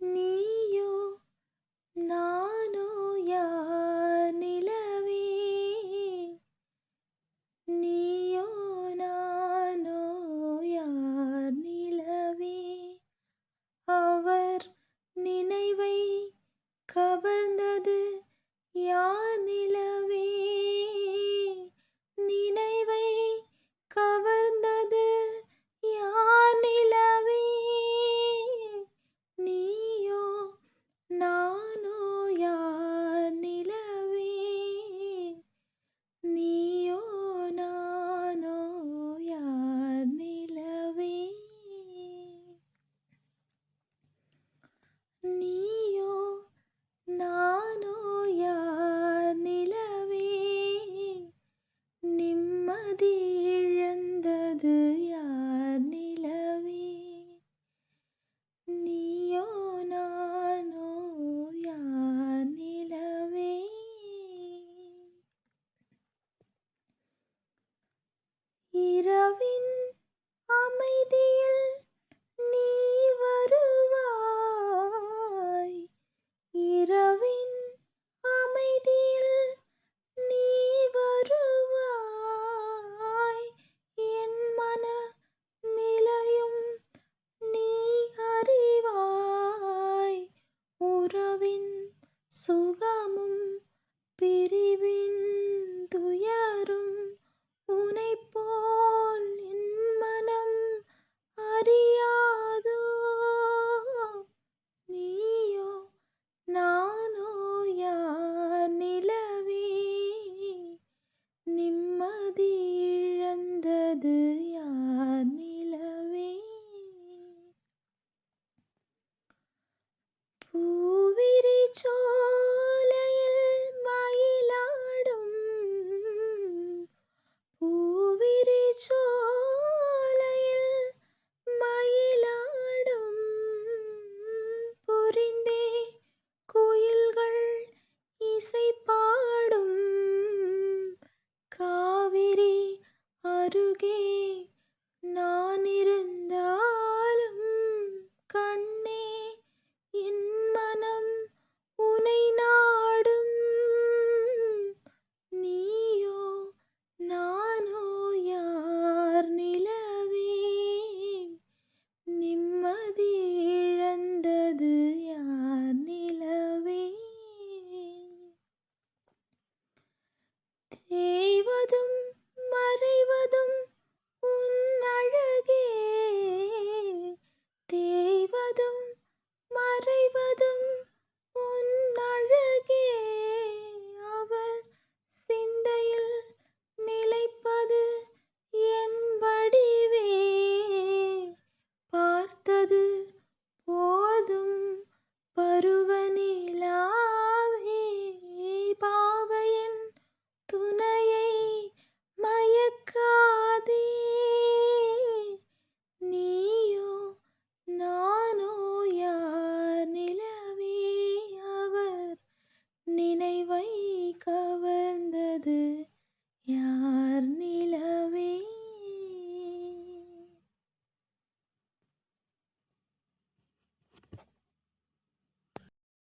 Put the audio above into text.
நீயோ நானோ யார் நிலவே? நீயோ நானோ யார் நிலவே? அவர் நினைவை கவர்ந்தது யார்? உறவின் சுகம் them?